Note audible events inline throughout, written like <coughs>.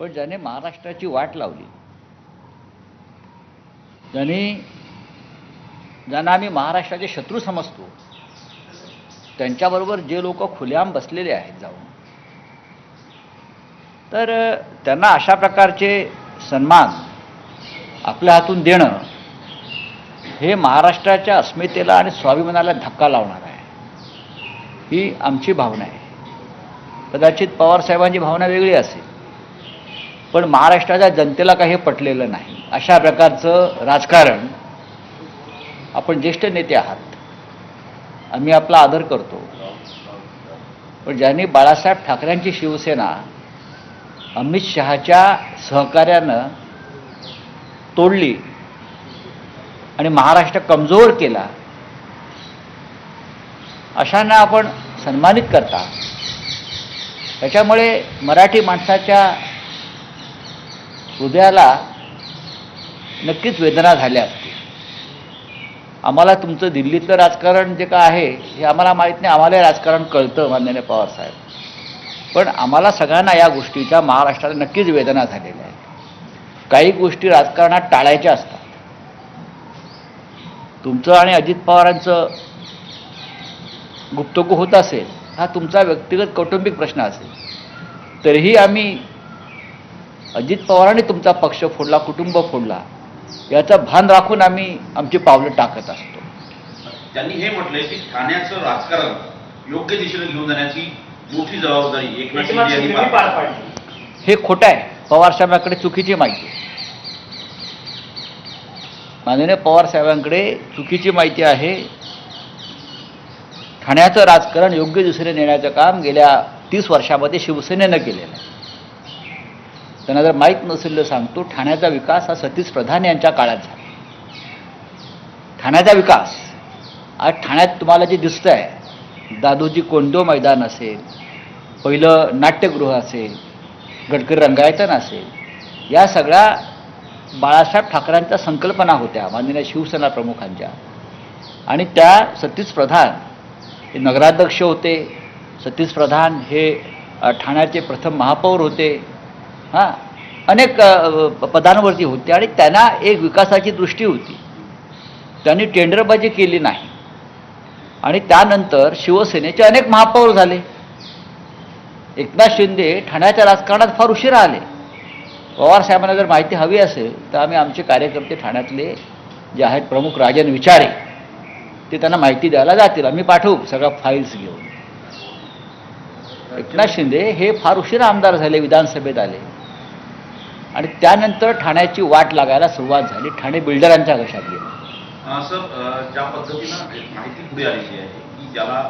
पण ज्याने महाराष्ट्राची वाट लावली ज्याने ज्यांना आम्ही महाराष्ट्राचे शत्रू समजतो त्यांच्याबरोबर जे लोक खुलेआम बसलेले आहेत जाऊन तर त्यांना अशा प्रकारचे सन्मान आपल्या हातून देणं हे महाराष्ट्राच्या अस्मितेला आणि स्वाभिमानाला धक्का लावणार आहे ही आमची भावना आहे. कदाचित पवारसाहेबांची भावना वेगळी असेल. पण महाराष्ट्राच्या जनतेला काही पटलेलं नाही. अशा प्रकारचं राजकारण आपण ज्येष्ठ नेते आहात. आम्ही आपला आदर करतो. पण ज्यांनी बाळासाहेब ठाकरेंची शिवसेना अमित शहाच्या सहकार्यानं तोडली आणि महाराष्ट्र कमजोर केला अशांना आपण सन्मानित करता. त्याच्यामुळे मराठी माणसाच्या हृदयाला नक्कीच वेदना झाल्या असतील. आम्हाला तुमचं दिल्लीतलं राजकारण जे काय आहे हे आम्हाला माहीत नाही. आम्हाला राजकारण कळतं माननीय पवारसाहेब पण आम्हाला सगळ्यांना या गोष्टीच्या महाराष्ट्राला नक्कीच वेदना झालेल्या आहेत. काही गोष्टी राजकारणात टाळायच्या असतात. तुमचं आणि अजित पवारांचं गुप्तगू होत असेल हा तुमचा व्यक्तिगत कौटुंबिक प्रश्न असेल. तरीही आम्ही अजित पवारांनी तुमचा पक्ष फोडला कुटुंब फोडला याचं भान राखून आम्ही आमची पावलं टाकत असतो. त्यांनी हे म्हटलंय की ठाण्याचं राजकारण योग्य दिशेने घेऊन जाण्याची मोठी जबाबदारी एकनाथ शिंदे यांनी पार पार पाडली. हे खोटं आहे. पवारसाहेबांकडे चुकीची माहिती माननीय पवारसाहेबांकडे चुकीची माहिती आहे. ठाण्याचं राजकारण योग्य दिशेने नेण्याचं काम गेल्या तीस वर्षामध्ये शिवसेनेनं केलेलं आहे. त्यांना जर माहीत नसेल तर सांगतो ठाण्याचा विकास हा सतीश प्रधान यांच्या काळात झाला. ठाण्याचा विकास आज ठाण्यात तुम्हाला जे दिसतं आहे दादोजी कोंडो मैदान असेल पहिलं नाट्यगृह असेल गडकरी रंगायतन असेल या सगळ्या बाळासाहेब ठाकरेंच्या संकल्पना होत्या माननीय शिवसेना प्रमुखांच्या. आणि त्या सतीश प्रधान हे नगराध्यक्ष होते सतीश प्रधान हे ठाण्याचे प्रथम महापौर होते हां. अनेक पदांवरती होते आणि त्यांना एक विकासाची दृष्टी होती. त्यांनी टेंडरबाजी केली नाही. आणि त्यानंतर शिवसेनेचे अनेक महापौर झाले. एकनाथ शिंदे ठाण्याच्या राजकारणात फार उशिरा आले. पवार साहेबांना जर माहिती हवी असेल तर आम्ही आमचे कार्यकर्ते ठाण्यातले जे आहेत प्रमुख राजन विचारे ते त्यांना माहिती द्यायला जातील. आम्ही पाठवू सगळ्या फाईल्स घेऊन. एकनाथ शिंदे हे फार उशिरा आमदार झाले विधानसभेत आले. आणि त्यानंतर ठाण्याची वाट लागायला सुरुवात झाली. ठाणे बिल्डरांच्या कशात गेली? असं ज्या पद्धतीनं माहिती पुढे आलेली आहे की ज्याला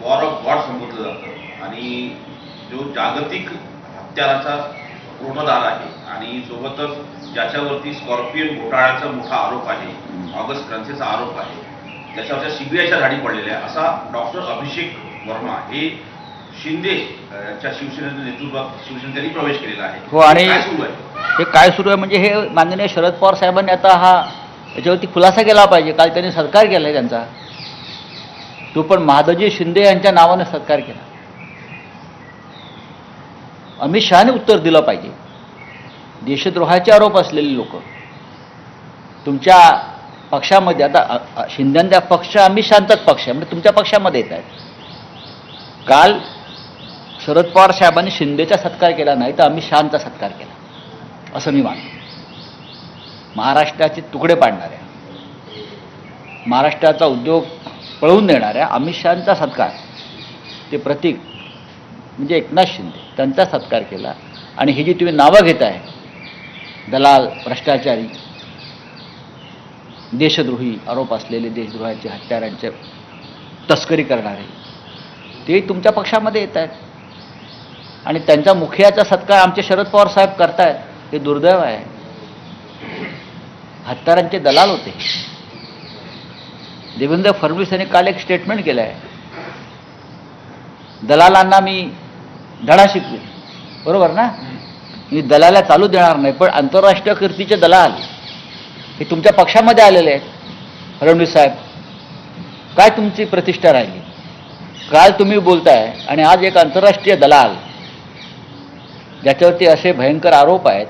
वॉर ऑफ गॉड संबोधलं जातं आणि जो जागतिक हत्याराचा पूर्णदार आहे आणि सोबतच ज्याच्यावरती स्कॉर्पियन घोटाळ्याचा मोठा आरोप आहे ऑगस्ट क्रांतीचा आरोप आहे त्याच्यावरच्या सीबीआयच्या धाडी पडलेल्या आहे असा डॉक्टर अभिषेक वर्मा हे शिंदे नेतृत्वात प्रवेश केलेला आहे. हो, आणि- काय सुरू आहे? हे काय सुरू आहे म्हणजे हे माननीय शरद पवार साहेबांनी आता हा याच्यावरती खुलासा केला पाहिजे. काल त्यांनी सत्कार केला आहे त्यांचा. तो पण महादजी शिंदे यांच्या नावानं सत्कार केला. अमित शहाने उत्तर दिलं पाहिजे. देशद्रोहाचे आरोप असलेले लोक तुमच्या पक्षामध्ये आता शिंदेचा पक्ष अमित शहाचाच पक्ष आहे. म्हणजे तुमच्या पक्षामध्ये येत आहेत. काल शरद पवार साहेबांनी शिंदेचा सत्कार केला नाही तर आम्ही शांचा सत्कार केला. असं मी मानतो. महाराष्ट्राचे तुकडे पाडणाऱ्या महाराष्ट्राचा उद्योग पळवून देणाऱ्या अमित शहाचा सत्कार ते प्रतीक म्हणजे एकनाथ शिंदे त्यांचा सत्कार केला. आणि ही जी तुम्ही नावं घेत आहे दलाल भ्रष्टाचारी देशद्रोही आरोप असलेले देशद्रोहाचे हत्यारांचे तस्करी करणारे ते तुमच्या पक्षामध्ये येत आहेत आणि त्यांचा मुखियाचा सत्कार आमचे शरद पवार साहेब करतायत हे दुर्दैव आहे. हत्यारांचे दलाल होते. देवेंद्र फडणवीस यांनी काल एक स्टेटमेंट केलं आहे दलालांना मी धडा शिकवेन. बरोबर ना? मी दलाला चालू देणार नाही पण आंतरराष्ट्रीय कीर्तीचे दलाल हे तुमच्या पक्षामध्ये आलेले आहेत फडणवीस साहेब. काय तुमची प्रतिष्ठा राहिली? काल तुम्ही बोलताय आणि आज एक आंतरराष्ट्रीय दलाल ज्याच्यावरती असे भयंकर आरोप आहेत.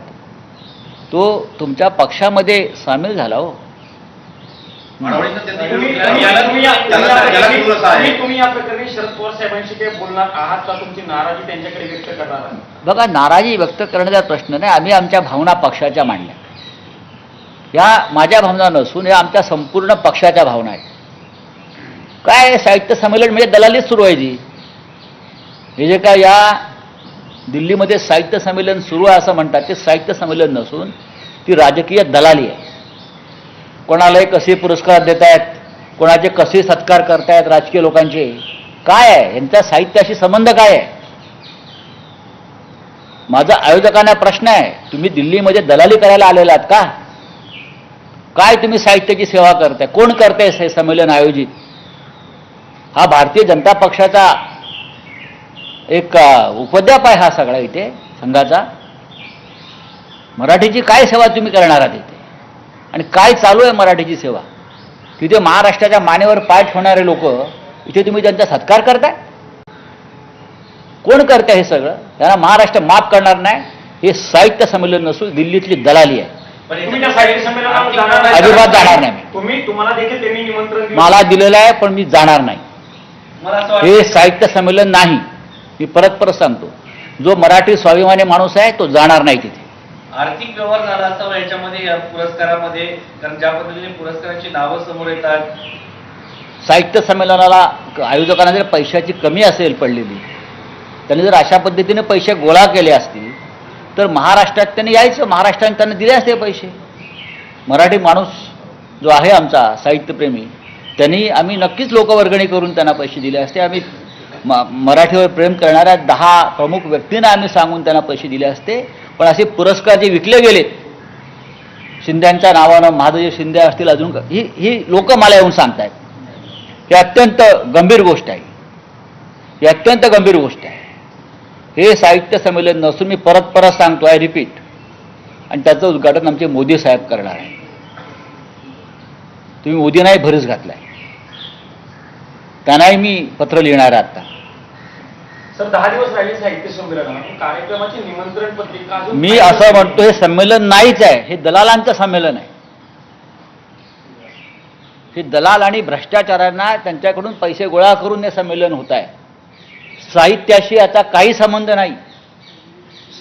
तो तुमच्या पक्षामध्ये सामील झाला हो. बघा नाराजी व्यक्त करण्याचा प्रश्न नाही. आम्ही आमच्या भावना पक्षाच्या मांडल्या. या माझ्या भावना नसून या आमच्या संपूर्ण पक्षाच्या भावना आहेत. काय साहित्य संमेलन म्हणजे दलालीच सुरू आहे जी. हे जे काय या दिल्लीमध्ये साहित्य संमेलन सुरू आहे असं म्हणतात. ते साहित्य संमेलन नसून ती राजकीय दलाली आहे. कोणालाही कसे पुरस्कार देत आहेत कोणाचे कसे सत्कार करतायत राजकीय लोकांचे काय आहे? यांचा साहित्याशी संबंध काय आहे? माझा आयोजकांना प्रश्न आहे तुम्ही दिल्लीमध्ये दलाली करायला आलेला आहात का? काय तुम्ही साहित्याची सेवा करताय? कोण करताय हे संमेलन आयोजित? हा भारतीय जनता पक्षाचा एक उपद्याप आहे हा सगळा इथे संघाचा. मराठीची काय सेवा तुम्ही करणार आहात इथे? आणि काय चालू आहे मराठीची सेवा? तिथे महाराष्ट्राच्या मानेवर पाय ठेवणारे लोक इथे तुम्ही त्यांचा सत्कार करताय? कोण करते हे सगळं? त्यांना महाराष्ट्र माफ करणार नाही. हे साहित्य संमेलन नसून दिल्लीतली दलाली आहे. अजिबात जाणार नाही मला दिलेलं आहे पण मी जाणार नाही. हे साहित्य संमेलन नाही. मी परत परत सांगतो. जो मराठी स्वाभिमानी माणूस आहे तो जाणार नाही तिथे. आर्थिक व्यवहार झाला असावा याच्यामध्ये या पुरस्कारामध्ये कारण ज्या पद्धतीने पुरस्काराची नावं समोर येतात. साहित्य संमेलनाला आयोजकांना जर पैशाची कमी असेल पडलेली. त्यांनी जर अशा पद्धतीने पैसे गोळा केले असतील तर महाराष्ट्रात त्यांनी यायचं. महाराष्ट्राने त्यांना दिले असते पैसे. मराठी माणूस जो आहे आमचा साहित्यप्रेमी त्यांनी आम्ही नक्कीच लोकवर्गणी करून त्यांना पैसे दिले असते. आम्ही म मराठीवर प्रेम करणाऱ्या दहा प्रमुख व्यक्तींना आम्ही सांगून त्यांना पैसे दिले असते. पण असे पुरस्कार जे विकले गेलेत शिंद्यांच्या नावानं महादेव शिंदे असतील अजून ही ही लोक मला येऊन सांगतायत. ही अत्यंत गंभीर गोष्ट आहे. ही अत्यंत गंभीर गोष्ट आहे. हे साहित्य संमेलन नसून मी परत परत सांगतो आहे रिपीट. आणि त्याचं उद्घाटन आमचे मोदी साहेब करणार आहे तुम्ही मोदींनाही भरीस घातलाय. त्यांनाही मी पत्र लिहिणार आहे आता. सर दहा दिवस राहिले साहित्य संमेलनाला. पण कार्यक्रमाची निमंत्रण पत्रिका अजून मी असं म्हणतो हे संमेलन नाहीच आहे. हे दलालांचं संमेलन आहे. हे दलाल आणि भ्रष्टाचारांना त्यांच्याकडून पैसे गोळा करून हे संमेलन होत आहे. साहित्याशी आता काही संबंध नाही.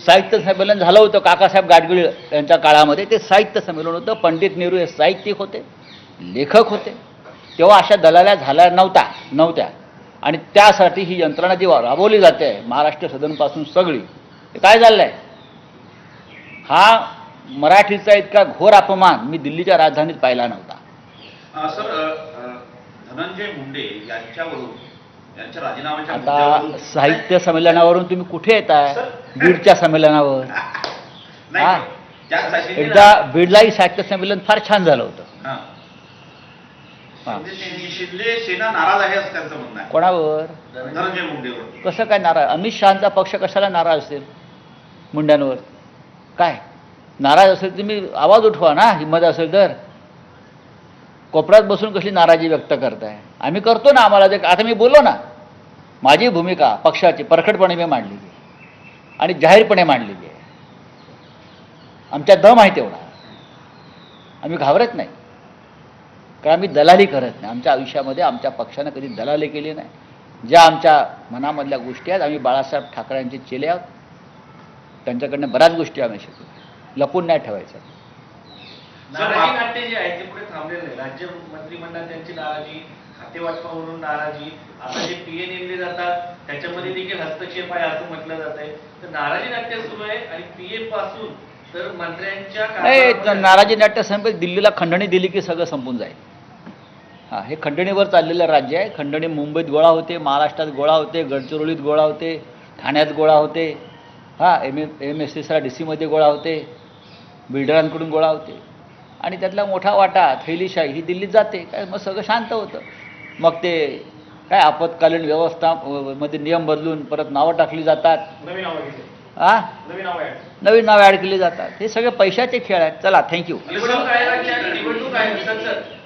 साहित्य संमेलन झालं होतं काकासाहेब गाडगीळ यांच्या काळामध्ये. ते साहित्य संमेलन होतं. पंडित नेहरू हे साहित्यिक होते लेखक होते. तेव्हा अशा दलाल्या झाल्या नव्हत्या नव्हत्या आणि त्यासाठी ही यंत्रणा जी राबवली जाते महाराष्ट्र सदनपासून सगळी ते काय झालं आहे हा मराठीचा इतका घोर अपमान मी दिल्लीच्या राजधानीत पाहिला नव्हता सर धनंजय मुंडे यांच्यावरून आता साहित्य संमेलनावरून तुम्ही कुठे येताय सर. बीडच्या संमेलनावर <laughs> हा. एकदा बीडलाही साहित्य संमेलन फार छान झालं होतं. शिंदे सेने- नाराज आहे असं त्यांचं म्हणणं आहे. कोणावर? धनंजय मुंडेवर. कसं काय नाराज? अमित शहाचा पक्ष कशाला नाराज असेल? मुंड्यांवर. काय? नाराज असेल तुम्ही आवाज उठवा ना हिंमत असेल तर. कोपऱ्यात बसून कसली नाराजी व्यक्त करताय? आम्ही करतो ना आम्हाला ते आता मी बोललो ना माझी भूमिका पक्षाची परखडपणे मी मांडलेली आहे. आणि जाहीरपणे मांडलेली आहे. आमच्या दम आहे तेवढा. आम्ही घाबरत नाही. कारण आम्ही दलाली करत नाही. आमच्या आयुष्यामध्ये आमच्या पक्षानं कधी दलाली केली नाही. ज्या आमच्या मनामधल्या गोष्टी आहेत आम्ही बाळासाहेब ठाकरेंचे चेले आहोत. त्यांच्याकडनं बऱ्याच गोष्टी आम्ही शिकलो. लपून नाही ठेवायचं. नाराजी नाट्य जे आहे ते पुढे थांबलेलं आहे राज्य मंत्रिमंडळात त्यांची नाराजी खातेवाटपावरून नाराजी आता जे पीए नेमले जातात त्याच्यामध्ये देखील हस्तक्षेप आहे असं म्हटलं जात आहे तर नाराजी नाट्य सुरू आहे आणि पीए पासून तर मंत्र्यांच्या नाही कारभारामध्ये- नाराजी नाट्य संपेल दिल्लीला खंडणी दिली की सगळं संपून जाईल. हां हे खंडणीवर चाललेलं राज्य आहे. खंडणी मुंबईत गोळा होते महाराष्ट्रात गोळा होते गडचिरोलीत गोळा होते ठाण्यात गोळा होते. हां M M S C D सीमध्ये गोळा होते बिल्डरांकडून गोळा होते. आणि त्यातला मोठा वाटा थैलीशाही ही दिल्लीत जाते. काय मग सगळं शांत होतं. मग ते काय आपत्कालीन व्यवस्था मध्ये नियम बदलून परत नावं टाकली जातात. हां नवीन नाव आहे नवीन नावे ॲड केली जातात. हे सगळे पैशाचे खेळ आहेत. चला थँक्यू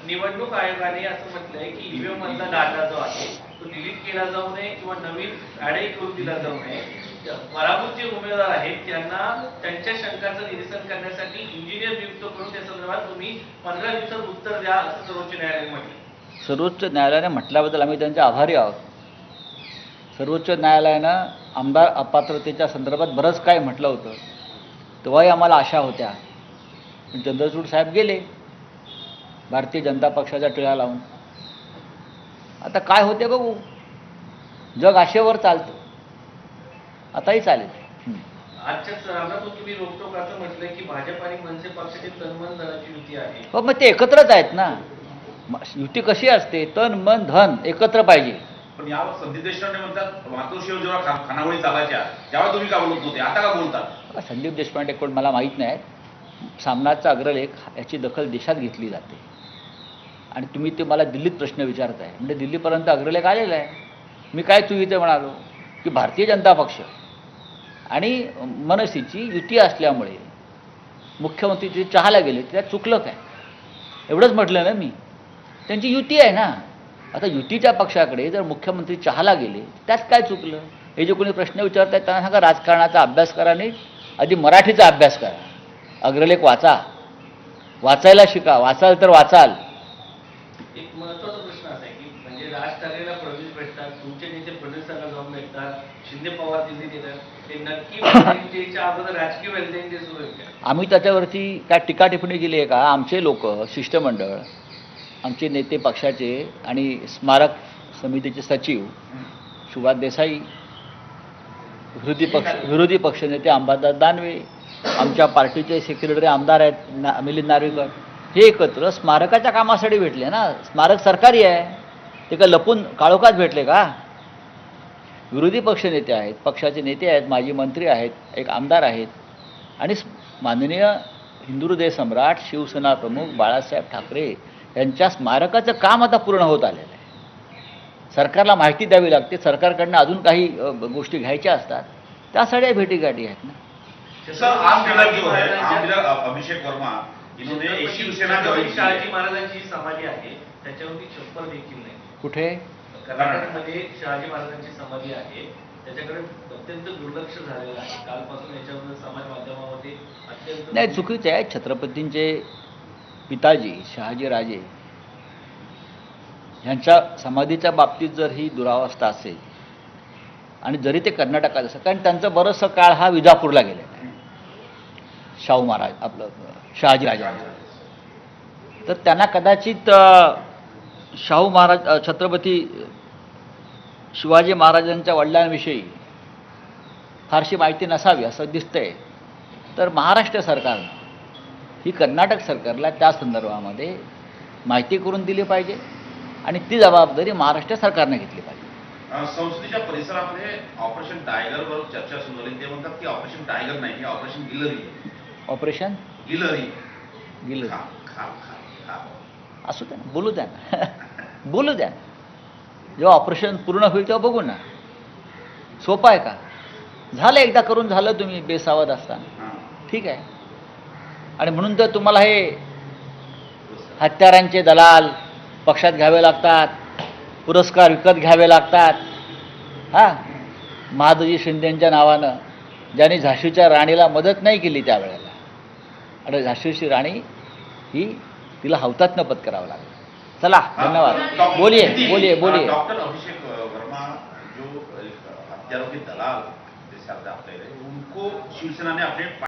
निवडणूक आयोगाने असं म्हटलंय की ईव्हीएम मधला डाटा जो आहे तो डिलीट केला जाऊ नये किंवा नवीन ऍडही करून दिला जाऊ नये. पराभूत जे उमेदवार आहेत त्यांना त्यांच्या शंकांचं निरसन करण्यासाठी इंजिनियर नियुक्त करून त्या संदर्भात तुम्ही पंधरा दिवसात उत्तर द्या असं सर्वोच्च न्यायालयाने म्हटलं सर्वोच्च न्यायालयाने म्हटल्याबद्दल आम्ही त्यांचे आभारी आहोत. सर्वोच्च न्यायालयानं आमदार अपात्रतेच्या संदर्भात बरंच काय म्हटलं होतं. तेव्हाही आम्हाला आशा होत्या. पण चंद्रचूड साहेब गेले. भारतीय जनता पक्षाचा टिळा लावून. आता काय होते बघू? जग आशेवर चालतं. आताही चालेल. हं. आजच्या रामनाथून तुम्ही रोकटोक असं म्हटलंय की भाजप आणि मनसे पक्षाची तनमन धनाची युती आहे. हो मग ते एकत्रच आहेत ना. युती कशी असते? तन मन धन एकत्र पाहिजे. पण यावर संदीप देशपांडे म्हणतात मातोश्रीवर जेव्हा खा- खानावळी चालायच्या तेव्हा तुम्ही का बोलत नव्हते आता का बोलतात? संदीप देशपांडे कोण मला माहीत नाही. सामनाचा अग्रलेख याची दखल देशात घेतली जाते. आणि तुम्ही ते मला दिल्लीत प्रश्न विचारताय. म्हणजे दिल्लीपर्यंत अग्रलेख आलेला आहे. मी काय चुकीचं म्हणालो की भारतीय जनता पक्ष आणि मनसेची युती असल्यामुळे मुख्यमंत्री जे चहाला गेले त्यात चुकलं काय? एवढंच म्हटलं ना मी. त्यांची युती आहे ना. आता युतीच्या पक्षाकडे जर मुख्यमंत्री चहाला गेले त्यात काय चुकलं? हे जे कोणी प्रश्न विचारतात त्यांना सांगा राजकारणाचा अभ्यास करा आणि आधी मराठीचा अभ्यास करा. अग्रलेख वाचा. वाचायला शिका. वाचाल तर वाचाल. एक महत्त्वाचा प्रश्न असा आहे की म्हणजे राज ठाकरेला प्रवेश भेटतात नेते फडणवीसांना जाऊन भेटतात शिंदे पवार दिल्लीत येतात ते नक्की <coughs> अगोदर राजकीय व्हॅलेंटाईन डे सुरू आहे आम्ही त्याच्यावरती काय टीका टिप्पणी केली आहे का? आमचे लोक शिष्टमंडळ आमचे नेते पक्षाचे आणि स्मारक समितीचे सचिव सुभाष देसाई विरोधी पक्ष विरोधी पक्षनेते अंबादास दानवे आमच्या पार्टीचे सेक्रेटरी आमदार आहेत ना मिलिंद नार्वेकर. हे एकत्र स्मारकाच्या कामासाठी भेटले ना? स्मारक सरकारी आहे. ते का लपून काळोखात भेटले का? विरोधी पक्षनेते आहेत पक्षाचे नेते आहेत माजी मंत्री आहेत एक आमदार आहेत. आणि माननीय हिंदू हृदय सम्राट शिवसेना प्रमुख बाळासाहेब ठाकरे यांच्या स्मारकाचं काम आता पूर्ण होत आलेलं आहे. सरकारला माहिती द्यावी लागते. सरकारकडनं अजून काही गोष्टी घ्यायच्या असतात. त्यासाठी या भेटीगाठी आहेत ना? सर आम आम अभिषेक वर्मा शहाजी महाराजांची समाधी आहे त्याच्यावरती छप्पर देखील नाही. कुठे? कर्नाटकमध्ये शहाजी महाराजांची समाधी आहे. त्याच्याकडे अत्यंत दुर्लक्ष झालेलं आहे. कालपासून याच्यावर समाज माध्यमामध्ये अत्यंत नाही चुकीचं आहे. छत्रपतींचे पिताजी शहाजीराजे ह्यांच्या समाधीच्या बाबतीत जर ही दुरावस्था असेल आणि जरी ते कर्नाटकात असेल कारण त्यांचं बरंचसं काळ हा विजापूरला गेलेला आहे. शाहू महाराज आपलं शहाजीराजांचा तर त्यांना कदाचित शाहू महाराज छत्रपती शिवाजी महाराजांच्या वडिलांविषयी फारशी माहिती नसावी असं दिसतंय. तर महाराष्ट्र सरकारनं ही कर्नाटक सरकारला त्या संदर्भामध्ये माहिती करून दिली पाहिजे आणि ती जबाबदारी महाराष्ट्र सरकारने घेतली पाहिजे. संस्थेच्या परिसरामध्ये ऑपरेशन टायगरवर चर्चा सुरू झाली. ते म्हणतात की ऑपरेशन टायगर नाही ऑपरेशन गिलरी ऑपरेशन गिलरी असू द्या ना बोलू द्या ना बोलू द्या ना जेव्हा ऑपरेशन पूर्ण होईल तेव्हा बघू ना. सोपं आहे का? झालं एकदा करून झालं तुम्ही बेसावध असताना. ठीक आहे. आणि म्हणून तर तुम्हाला हे हत्यारांचे दलाल पक्षात घ्यावे लागतात पुरस्कार विकत घ्यावे लागतात. हां? महादजी शिंदेंच्या नावानं ज्यांनी झाशीच्या राणीला मदत नाही केली त्यावेळेला. आणि झाशीची राणी ही तिला हौतात्म्य पत्करावं लागलं. चला धन्यवाद. बोलिए बोलिए डॉक्टर अभिषेक वर्मा जो एक हत्यारों के दलाल जैसे आप आपने उनको शिवसेना ने अपने